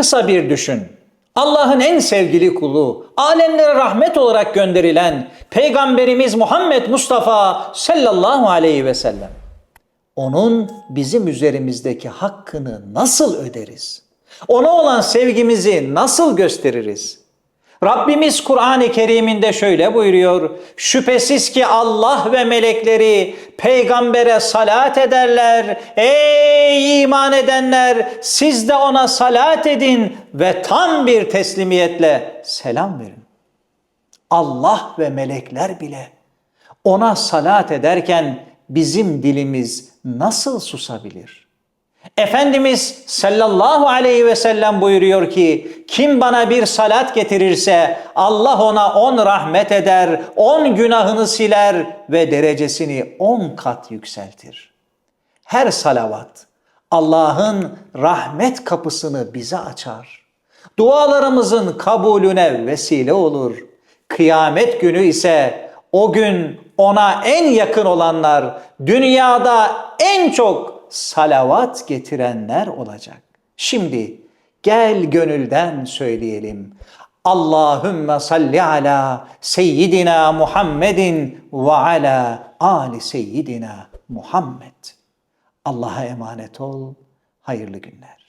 Kısa bir düşün. Allah'ın en sevgili kulu, alemlere rahmet olarak gönderilen Peygamberimiz Muhammed Mustafa sallallahu aleyhi ve sellem. Onun bizim üzerimizdeki hakkını nasıl öderiz? Ona olan sevgimizi nasıl gösteririz? Rabbimiz Kur'an-ı Kerim'inde şöyle buyuruyor. Şüphesiz ki Allah ve melekleri peygambere salat ederler. Ey iman edenler siz de ona salat edin ve tam bir teslimiyetle selam verin. Allah ve melekler bile ona salat ederken bizim dilimiz nasıl susabilir? Efendimiz sallallahu aleyhi ve sellem buyuruyor ki kim bana bir salat getirirse Allah ona on rahmet eder, on günahını siler ve derecesini on kat yükseltir. Her salavat Allah'ın rahmet kapısını bize açar. Dualarımızın kabulüne vesile olur. Kıyamet günü ise o gün ona en yakın olanlar dünyada en çok salavat getirenler olacak. Şimdi gel gönülden söyleyelim. Allahümme salli ala seyyidina Muhammedin ve ala ali seyyidina Muhammed. Allah'a emanet ol. Hayırlı günler.